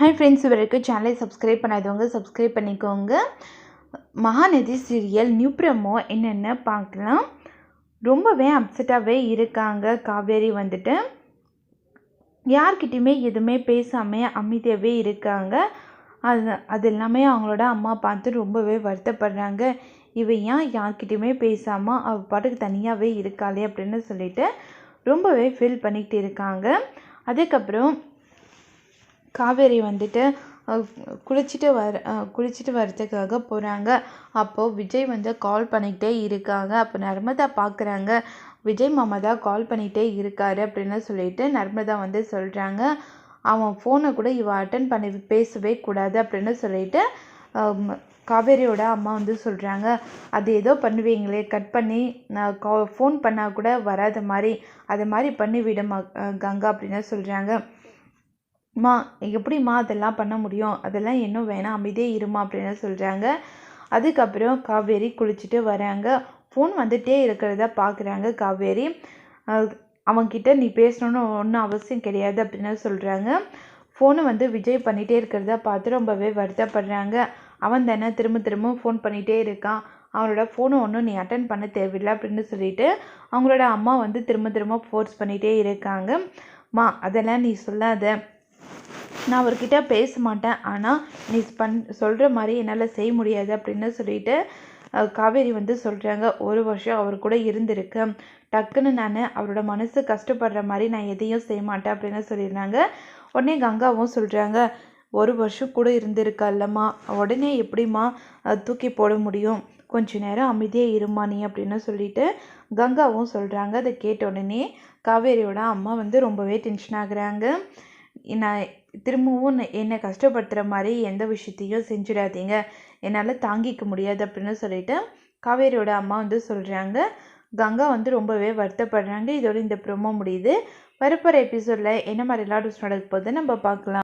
Hi friends வரைக்கும் சேனலை subscribe பண்ணாதவங்க சப்ஸ்கிரைப் பண்ணிக்கோங்க. மகாநதி சீரியல் நியூ ப்ரமோ என்னென்ன பார்க்கலாம். ரொம்பவே அப்செட்டாகவே இருக்காங்க காவேரி வந்துட்டு. யார்கிட்டையுமே எதுவுமே பேசாமல் அமைதியாகவே இருக்காங்க. அது அது எல்லாமே அவங்களோட அம்மா பார்த்து ரொம்பவே வருத்தப்படுறாங்க. இவன் ஏன் யார்கிட்டையுமே பேசாமல் அவள் பாட்டுக்கு தனியாகவே இருக்காளே அப்படின்னு சொல்லிட்டு ரொம்பவே ஃபீல் பண்ணிக்கிட்டு இருக்காங்க. அதுக்கப்புறம் காவேரி வந்துட்டு குளிச்சுட்டு வர குளிச்சுட்டு வரதுக்காக போகிறாங்க அப்போது விஜய் வந்து கால் பண்ணிக்கிட்டே இருக்காங்க. அப்போ நர்மதா பார்க்குறாங்க விஜய் மாமா தான் கால் பண்ணிகிட்டே இருக்காரு அப்படின்னு சொல்லிட்டு நர்மதா வந்து சொல்கிறாங்க அவன் ஃபோனை கூட இவ அட்டன் பண்ணி பேசவே கூடாது அப்படின்னு சொல்லிட்டு காவேரியோட அம்மா வந்து சொல்கிறாங்க அது ஏதோ பண்ணுவீங்களே கட் பண்ணி நான் கா ஃபோன் பண்ணால் கூட வராத மாதிரி அது மாதிரி பண்ணி விடமா கங்கா அப்படின்னு சொல்கிறாங்க மா எப்படிம்மா அதெல்லாம் பண்ண முடியும்? அதெல்லாம் இன்னும் வேணாம் அமைதியே இருமா அப்படின்னு சொல்கிறாங்க அதுக்கப்புறம் காவேரி குளிச்சுட்டு வராங்க. ஃபோன் வந்துகிட்டே இருக்கிறத பார்க்குறாங்க காவேரி. அஹ் நீ பேசணுன்னு ஒன்றும் அவசியம் கிடையாது அப்படின்னு சொல்கிறாங்க ஃபோனை வந்து விஜய் பண்ணிகிட்டே இருக்கிறத பார்த்து ரொம்பவே வருத்தப்படுறாங்க. அவன் தானே திரும்ப திரும்ப ஃபோன் பண்ணிகிட்டே இருக்கான். அவனோட ஃபோனை ஒன்றும் நீ அட்டன் பண்ண தேவையில்லை அப்படின்னு சொல்லிட்டு அவங்களோட அம்மா வந்து திரும்ப திரும்ப ஃபோர்ஸ் பண்ணிகிட்டே இருக்காங்க. மா அதெல்லாம் நீ சொல்லாத. நான் அவர்கிட்ட பேச மாட்டேன் ஆனால் நீ பண் சொல்கிற மாதிரி என்னால் செய்ய முடியாது அப்படின்னு சொல்லிட்டு காவேரி வந்து சொல்கிறாங்க ஒரு வருஷம் அவர் கூட இருந்திருக்கு. டக்குன்னு நான் அவரோட மனசு கஷ்டப்படுற மாதிரி நான் எதையும் செய்ய மாட்டேன் அப்படின்னு சொல்லிடுறாங்க உடனே கங்காவும் சொல்கிறாங்க ஒரு வருஷம் கூட இருந்திருக்கல்லம்மா. உடனே எப்படிம்மா தூக்கி போட முடியும்? கொஞ்ச நேரம் அமைதியாக இருமா நீ? அப்படின்னு சொல்லிட்டு கங்காவும் சொல்கிறாங்க அதை கேட்ட உடனே காவேரியோட அம்மா வந்து ரொம்பவே டென்ஷன் ஆகுறாங்க. நான் திரும்பவும் என்னை கஷ்டப்படுத்துகிற மாதிரி எந்த விஷயத்தையும் செஞ்சிடாதீங்க. என்னால் தாங்கிக்க முடியாது அப்படின்னு சொல்லிட்டு காவேரியோட அம்மா வந்து சொல்கிறாங்க கங்கா வந்து ரொம்பவே வருத்தப்படுறாங்க. இதோட இந்த ப்ரோமோ முடியுது. வரப்போகிற எபிசோடில் என்ன மாதிரி லாடூஸ் நடக்க போகுது நம்ம பார்க்கலாம்.